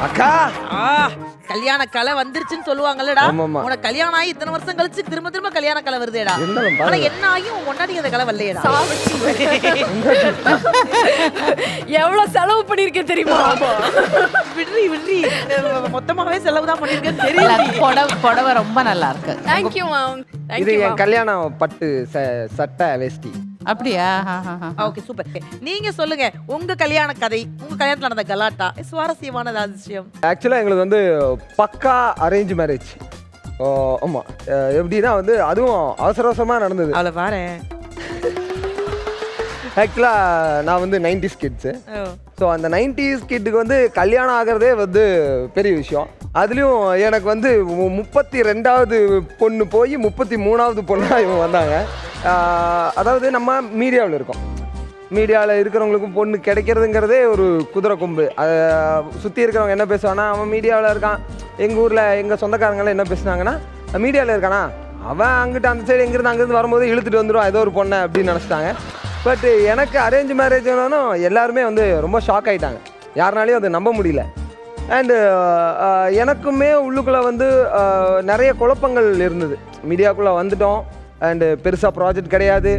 அக்கா! ஆ கல்யாண கலை வந்துருச்சுன்னு சொல்லுவாங்கல்லடா. உனக்கு கல்யாணம் ஆகி இத்தனை வருஷம் கழிச்சு திரும்ப திரும்ப கல்யாண கலை வருதேடா. ஆனா. என்ன ஆகி உன் கொண்டாடி அந்த கலை வரலையேடா. எவ்வளவு செலவு பண்ணிருக்கேன் தெரியுமா? விட்ரி விட்ரி மொத்தமாவே செலவு தான் பண்ணிருக்கேன்னு இல்ல, தெரியும் புடவை புடவை ரொம்ப நல்லா இருக்கு. தேங்க்யூ மேம் இது என் கல்யாணம் பட்டு ச- சட்டை வேஷ்டி. அப்படியா. Okay super. நீங்க சொல்லுங்க உங்க கல்யாண கதை உங்க கல்யாணத்துல நடந்த கலாட்டா சுவாரஸ்யமான அதிசயம் ஆக்சுவலாக எங்களுக்கு வந்து பக்கா அரேஞ்ச் மேரேஜ் ஆமாம் எப்படின்னா வந்து அதுவும் அவசர அவசரமாக நடந்தது. அவளை பாரு. ஆக்சுவலாக நான் வந்து நைன்டிஸ் கிட்ஸு ஸோ அந்த நைன்டிஸ் கிட்டுக்கு வந்து கல்யாணம் ஆகிறதே வந்து பெரிய விஷயம். அதுலேயும் எனக்கு வந்து முப்பத்தி ரெண்டாவது பொண்ணு போய் முப்பத்தி மூணாவது பொண்ணாக இவங்க வந்தாங்க. அதாவது நம்ம மீடியாவில் இருக்கோம். மீடியாவில் இருக்கிறவங்களுக்கும் பொண்ணு கிடைக்கிறதுங்கிறதே ஒரு குதிரை கொம்பு. அதை சுற்றி இருக்கிறவங்க என்ன பேசுவானா அவன் மீடியாவில் இருக்கான் எங்கள் ஊரில் எங்கள் சொந்தக்காரங்களாம் என்ன பேசுனாங்கன்னா மீடியாவில் இருக்கானா? அவன் அங்கிட்டு அந்த சைடு எங்கேருந்து அங்கேருந்து வரும்போது இழுத்துட்டு வந்துடும் ஏதோ ஒரு பொண்ணை அப்படின்னு நினச்சிட்டாங்க. பட் எனக்கு அரேஞ்ச் மேரேஜ் எல்லாருமே வந்து ரொம்ப ஷாக் ஆகிட்டாங்க யாருனாலையும் அதை நம்ப முடியல. அண்டு எனக்குமே உள்ளுக்குள்ளே வந்து நிறைய குழப்பங்கள் இருந்தது. மீடியாக்குள்ளே வந்துட்டோம். அண்டு பெருசாக ப்ராஜெக்ட் கிடையாது.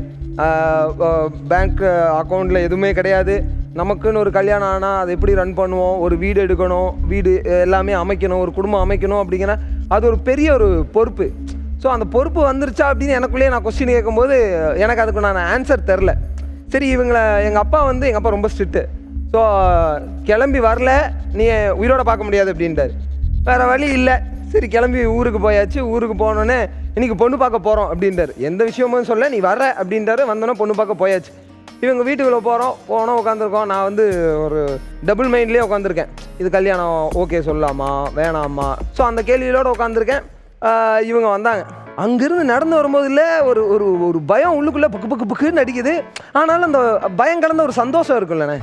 Uh, uh, பேங்க் அக்கௌண்ட்டில் uh, எதுவுமே கிடையாது. நமக்குன்னு ஒரு கல்யாணம் ஆனால் அதை எப்படி ரன் பண்ணுவோம்? ஒரு வீடு எடுக்கணும். வீடு எல்லாமே அமைக்கணும். ஒரு குடும்பம் அமைக்கணும் அப்படிங்கிற அது ஒரு பெரிய ஒரு பொறுப்பு. ஸோ அந்த பொறுப்பு வந்துருச்சா அப்படின்னு எனக்குள்ளேயே நான் கொஸ்டின் கேட்கும்போது எனக்கு அதுக்கு நான் ஆன்சர் தெரில. சரி இவங்களை எங்கள் அப்பா வந்து எங்கள் அப்பா ரொம்ப ஸ்ட்ரிக்ட்டு ஸோ கிளம்பி வரல. நீ உயிரோட பார்க்க முடியாது அப்படின்ட்டாரு. வேறு வழி இல்லை. சரி கிளம்பி ஊருக்கு போயாச்சு. ஊருக்கு போனோன்னே இன்னைக்கு பொண்ணு பார்க்க போகிறோம் அப்படின்றாரு. எந்த விஷயமும் சொல்ல நீ வர அப்படின்றாரு. வந்தோன்னே பொண்ணு பார்க்க போயாச்சு. இவங்க வீட்டுக்குள்ளே போகிறோம் போனோம் உட்காந்துருக்கோம் நான் வந்து ஒரு டபுள் மைண்ட்லேயே உட்காந்துருக்கேன் இது கல்யாணம் ஓகே சொல்லலாமா? வேணாமா? ஸோ அந்த கேள்வியோடு உட்காந்துருக்கேன் இவங்க வந்தாங்க. அங்கேருந்து நடந்து வரும்போது இல்லை ஒரு ஒரு ஒரு பயம் உள்ளுக்குள்ளே புக்கு புக்கு புக்குன்னு அடிக்குது. ஆனாலும் அந்த பயம் கலந்த ஒரு சந்தோஷம் இருக்குல்லண்ணே.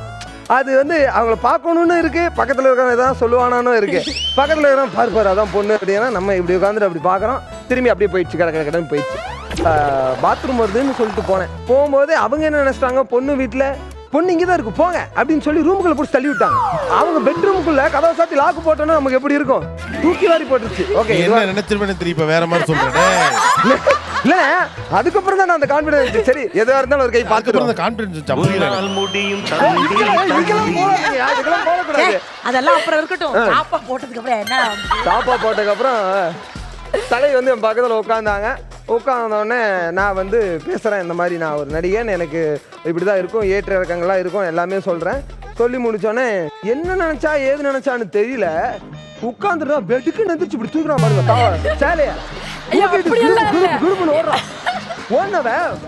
அது வந்து அவங்கள பார்க்கணுன்னு இருக்கு. பக்கத்தில் இருக்கிறவங்க எதாவது சொல்லுவானானும் இருக்கு. பக்கத்தில் இருக்கிறவங்க பாரு பாரு அதான் பொண்ணு அப்படின்னா நம்ம இப்படி உட்காந்துட்டு அப்படி பார்க்குறோம். திரும்பி அப்படியே போயிடுச்சு கடை கடை கடன் போயிடுச்சு. பாத்ரூம் வருதுன்னு சொல்லிட்டு போனேன். போகும்போது அவங்க என்ன நினைச்சிட்டாங்க? பொண்ணு வீட்டில் பொண்ணு இங்கே தான் இருக்கு போங்க. அப்படின்னு சொல்லி ரூமுக்குள்ள போட்டு தள்ளி விட்டாங்க. அவங்க பெட்ரூமுக்குள்ள கதவை சாத்தி லாக்கு போட்டோன்னா நமக்கு எப்படி இருக்கும்? தூக்கி வாரி போட்டுருச்சு. ஓகே என்ன நினைச்சிருப்பேன்னு தெரியும் இப்ப வேற மாதிரி சொல்றேன். இல்ல அதுக்கப்புறம் தான் நான் அந்த கான்பிடன்ஸ் சரி எதுவா இருந்தாலும் ஒரு கை பார்த்துட்டு அந்த கான்பிடன்ஸ் புரியல. முடியும் அதெல்லாம் அப்புறம் இருக்கட்டும். சாப்பா போட்டதுக்கு அப்புறம் என்ன? சாப்பா போட்டதுக்கப்புறம் தலை வந்து என் பக்கத்தில் உட்காந்தாங்க உட்காந்தோடனே நான் வந்து பேசுகிறேன் இந்த மாதிரி நான் ஒரு நடிகன். எனக்கு இப்படி தான் இருக்கும். ஏற்ற இறக்கங்கள்லாம் இருக்கும். எல்லாமே சொல்கிறேன் சொல்லி முடிச்சோடனே என்ன நினச்சா ஏது நினச்சான்னு தெரியல. உட்காந்துட்டு பெட்டுக்கு நெந்திரிச்சு இப்படி தூக்குறான் பாருங்க சேலைய. ஓடுறான்.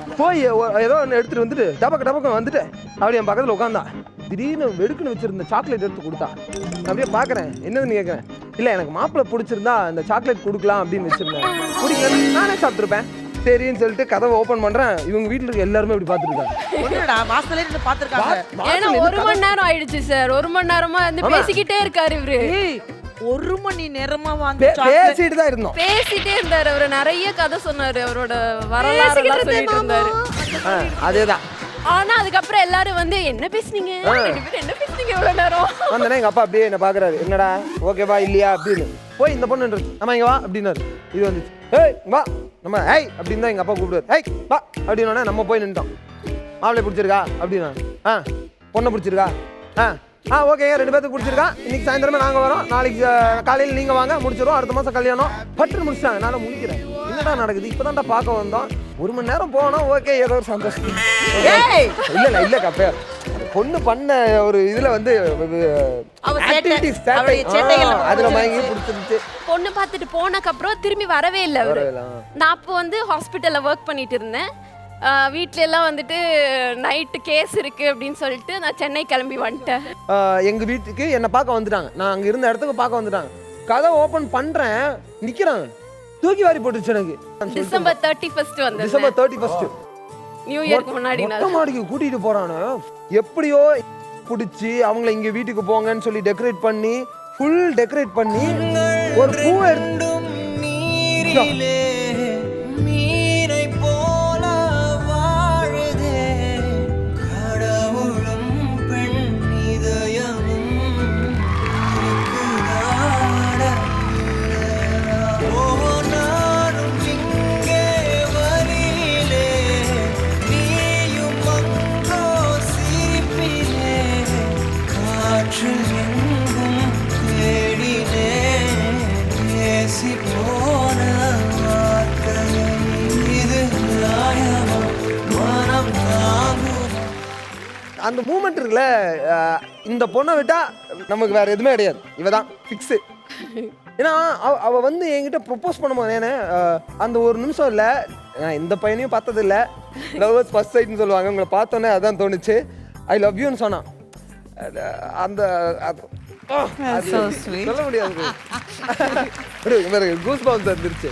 போய் ஏதோ ஒன்று எடுத்துட்டு வந்துட்டு டபக்கு டபக்கு வந்துட்டு அப்படி என் பக்கத்தில் உட்காந்தான் திடீர்னு வெடுக்குன்னு வச்சிருந்த சாக்லேட் எடுத்து கொடுத்தா. அப்படியே பார்க்குறேன். என்னதுன்னு கேட்குறேன். இல்லை எனக்கு மாப்பிள்ளை பிடிச்சிருந்தா இந்த சாக்லேட் கொடுக்கலாம் அப்படின்னு வச்சிருந்தேன். குடிக்கல நானே சாப்பிட்ருப்பேன் சரின்னு சொல்லிட்டு கதவை ஓப்பன் பண்ணுறேன் இவங்க வீட்டில் இருக்க எல்லாருமே இப்படி பாத்துருக்காங்க ஏன்னா ஒரு மணி நேரம் ஆயிடுச்சு சார் ஒரு மணி நேரமா வந்து. பேசிக்கிட்டே இருக்காரு இவரு. ஒரு மணி நேரமா வந்து பேசிட்டு தான் இருந்தோம். பேசிட்டே இருந்தாரு. அவரு நிறைய கதை சொன்னாரு. அவரோட வரலாறு சொல்லிட்டு இருந்தாரு. ஆ, அதேதான். ஆனா அதுக்கப்புறம் எல்லாரும் வந்து என்ன பேசுனீங்க? என்ன பேசுனீங்க இவ்வளவு நேரம்? வந்தோடனே எங்கள் அப்பா அப்படியே என்ன பார்க்குறாரு என்னடா? ஓகேவா? இல்லையா? அப்படின்னு. போய் இந்த பொண்ணு நம்ம இங்கே வா அப்படின்னாரு. இது வந்துச்சு. ஏய் வா. நம்ம ஏய் அப்படின்னு தான் எங்கள் அப்பா கூப்பிடுவார். ஏய் வா அப்படின்னோடனே நம்ம போய் நின்ட்டோம் மாப்பிள்ளை பிடிச்சிருக்கா? அப்படின்னா ஆ பொண்ணை பிடிச்சிருக்கா? ஆ ஆ ஓகேங்க ரெண்டு பேர்த்துக்கு பிடிச்சிருக்கா இன்னைக்கு சாயந்தரமே நாங்கள் வரோம். நாளைக்கு காலையில் நீங்கள் வாங்க முடிச்சிடும் அடுத்த மாதம் கல்யாணம். பட்டு முடிச்சிட்டாங்க நான் முடிக்கிறேன். என்னடா நடக்குது? இப்போ தான்டா பார்க்க வந்தோம். ஒரு மணி நேரம் போனோம். ஓகே ஏதோ ஒரு சந்தோஷம். இல்ல இல்ல இல்ல கப்பே. பொண்ணு பண்ண ஒரு இதுல வந்து அதுல. மயங்கி பிடிச்சிருச்சு பொண்ணு பார்த்துட்டு போனக்கு அப்புறம் திரும்பி வரவே இல்லை. நான் அப்போ வந்து ஹாஸ்பிட்டல்ல ஒர்க் பண்ணிட்டு இருந்தேன். எல்லாம் வந்துட்டு நைட்டு கேஸ் இருக்கு அப்படின்னு சொல்லிட்டு நான் சென்னை கிளம்பி வந்துட்டேன். ஆ, எங்க வீட்டுக்கு என்ன பார்க்க வந்துட்டாங்க. நான் அங்க இருந்த இடத்துக்கு பார்க்க வந்துட்டாங்க. கதை ஓபன் பண்றேன். நிக்கிறாங்க. தூக்கி வாரி போட்டுருச்சு எனக்கு. டிசம்பர் தேர்ட்டி ஃபர்ஸ்ட் வந்து டிசம்பர் தேர்ட்டி ஃபர்ஸ்ட் நியூ இயர்க்கு முன்னாடி மாடிக்கு கூட்டிட்டு போறானு. எப்படியோ பிடிச்சி அவங்கள இங்க வீட்டுக்கு போங்கன்னு சொல்லி டெக்கரேட் பண்ணி ஃபுல் டெக்கரேட் பண்ணி ஒரு பூவை எடுத்து அந்த மூமெண்ட் இருக்குல்ல இந்த பொண்ணை விட்டா நமக்கு வேற எதுவுமே கிடையாது. இவ தான் ஃபிக்ஸு ஏன்னா அவ அவ வந்து என்கிட்ட ப்ரொப்போஸ் பண்ணும்போது ஏன்னா அந்த ஒரு நிமிஷம் இல்லை. நான் இந்த பையனையும் பார்த்தது இல்லை லவ்வர்ஸ் ஃபர்ஸ்ட் சைட்னு சொல்லுவாங்க. உங்களை பார்த்தோன்னே அதான் தோணுச்சு. ஐ லவ் யூன்னு சொன்னான். அந்த. சொல்ல முடியாது. கூஸ் பவுன்ஸ் வந்துருச்சு.